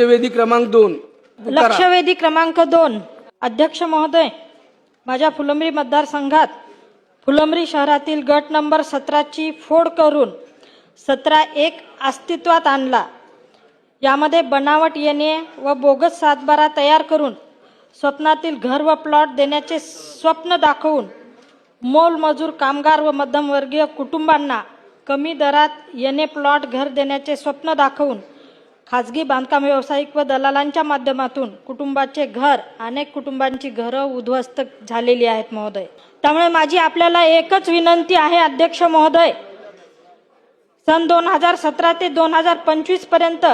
लक्षवेधी क्रमांक दोन. लक्षवेधी क्रमांक दोन. अध्यक्ष महोदय माझ्या फुलंब्री मतदारसंघात फुलंब्री शहरातील गट नंबर सतराची फोड करून सतरा एक अस्तित्वात आणला. यामध्ये बनावट येणे व बोगस सातबारा तयार करून स्वप्नातील घर व प्लॉट देण्याचे स्वप्न दाखवून मोलमजूर कामगार व मध्यमवर्गीय कुटुंबांना कमी दरात येणे प्लॉट घर देण्याचे स्वप्न दाखवून खाजगी बांधकाम व्यावसायिक व दलालांच्या माध्यमातून कुटुंबाचे घर अनेक कुटुंबांची घरं उद्ध्वस्त झालेली आहेत महोदय. त्यामुळे माझी आपल्याला एकच विनंती आहे अध्यक्ष महोदय. सन दोन हजार सतरा ते दोन हजार पंचवीसपर्यंत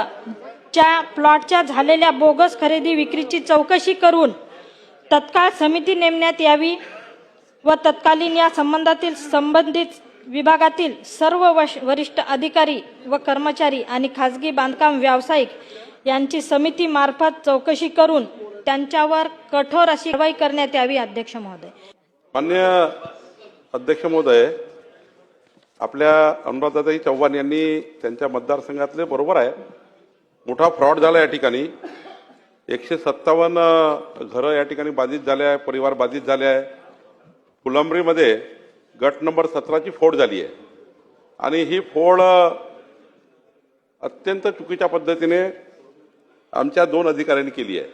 च्या प्लॉटच्या झालेल्या बोगस खरेदी विक्रीची चौकशी करून तत्काळ समिती नेमण्यात यावी व तत्कालीन या संबंधातील संबंधित विभागातील सर्व वश वरिष्ठ अधिकारी व कर्मचारी आणि खाजगी बांधकाम व्यावसायिक यांची समिती मार्फत चौकशी करून त्यांच्यावर कठोर अशी कारवाई करण्यात यावी अध्यक्ष महोदय. मान्य अध्यक्ष महोदय आपल्या अनुराधाताई चव्हाण यांनी त्यांच्या मतदारसंघातले बरोबर आहे. मोठा फ्रॉड झाला या ठिकाणी. एकशे सत्तावन्न घरं या ठिकाणी बाधित झाले आहे परिवार बाधित झाले आहे. फुलंब्रीमध्ये गट नंबर सतराची फोड झाली आहे. आणि ही फोड अत्यंत चुकीच्या पद्धतीने आमच्या दोन अधिकाऱ्यांनी केली आहे.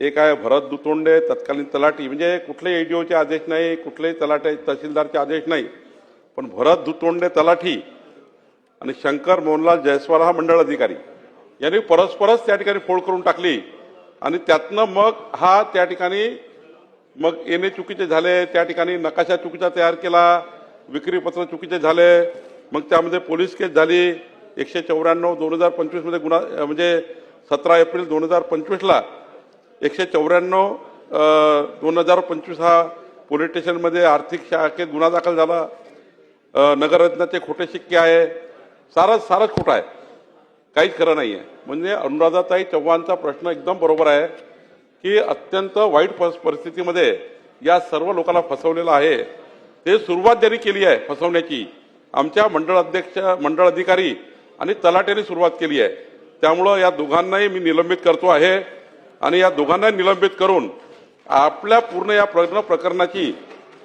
एक आहे भरत दुतोंडे तत्कालीन तलाठी म्हणजे कुठलेही एडीओचे आदेश नाही कुठलेही तलाटे तहसीलदारचे आदेश नाही. पण भरत दुतोंडे तलाठी आणि शंकर मोहनलाल जयस्वाल हा मंडळ अधिकारी यांनी परस्परच त्या ठिकाणी फोड करून टाकली. आणि त्यातनं मग हा त्या ठिकाणी मग येणे चुकीचे झाले त्या ठिकाणी नकाशा चुकीचा तयार केला विक्रीपत्र चुकीचे झाले मग त्यामध्ये पोलीस केस झाली. एकशे चौऱ्याण्णव दोन हजार पंचवीसमध्ये गुन्हा म्हणजे सतरा एप्रिल दोन हजार पंचवीसला एकशे चौऱ्याण्णव दोन हजार पंचवीस हा पोलीस स्टेशनमध्ये आर्थिक शाखेत गुन्हा दाखल झाला. नगररत्नाचे खोटे शिक्के आहे. सारंच सारंच खोटं आहे. काहीच खरं नाही आहे म्हणजे अनुराधाताई चव्हाणचा प्रश्न एकदम बरोबर आहे. की अत्यंत वाईट परिस्थितीमध्ये या सर्व लोकांना फसवलेलं आहे. ते सुरुवात ज्यांनी केली आहे फसवण्याची आमच्या मंडळ अध्यक्ष मंडळ अधिकारी आणि तलाट्याने सुरुवात केली आहे. त्यामुळं या दोघांनाही मी निलंबित करतो आहे आणि या दोघांना निलंबित करून आपल्या पूर्ण या प्रकरण प्रकरणाची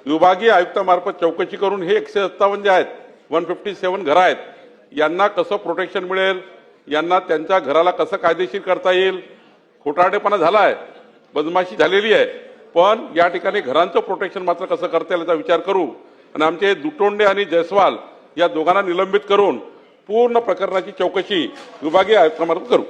विभागीय आयुक्तामार्फत चौकशी करून हे एकशे सत्तावन्न जे आहेत वन फिफ्टी सेवन घरं आहेत यांना कसं प्रोटेक्शन मिळेल यांना त्यांच्या घराला कसं कायदेशीर करता येईल खोटारडेपणा झाला आहे बदमाशी झालेली आहे. पण या ठिकाणी घरांचं प्रोटेक्शन मात्र कसं करता येईल याचा विचार करू. आणि आमचे दुटोंडे आणि जयस्वाल या दोघांना निलंबित करून पूर्ण प्रकरणाची चौकशी विभागीय आयुक्तामार्फत करू.